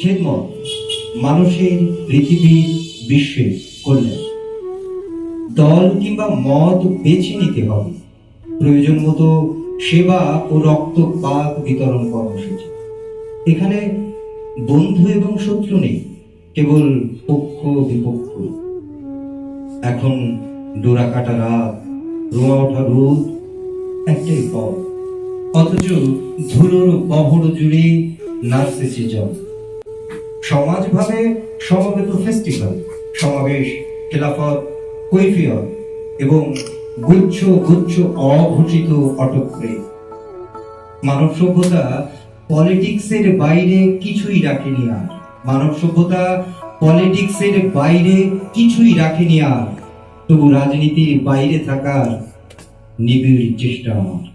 খেদমত মানুষের পৃথিবীর বিশ্বের কল্যাণ দল কিংবা মত বেছে নিতে হবে। প্রয়োজন মতো সেবা ও রক্তপাত বিতরণ কর্মসূচি। এখানে বন্ধু এবং শত্রু নেই, কেবল পক্ষ বিপক্ষ। এখন ডোরা কাটা রাত, রোয়া ওঠা রোদ, একটাই পথ। অথচ ধুলোর বহর জুড়ে নাচতেছে জল। সমাজভাবে সমবেত ফেস্টিভ্যাল সমাবেশ, খেলাফত, কৈফিয়ত এবং গুচ্ছ গুচ্ছ অঘোষিত অটক্রে মানব সভ্যতা পলিটিক্সের বাইরে কিছুই রাখেনি আর। মানব সভ্যতা পলিটিক্সের বাইরে কিছুই রাখেনি আর। তবু রাজনীতির বাইরে থাকার নিবিড় চেষ্টা আমার।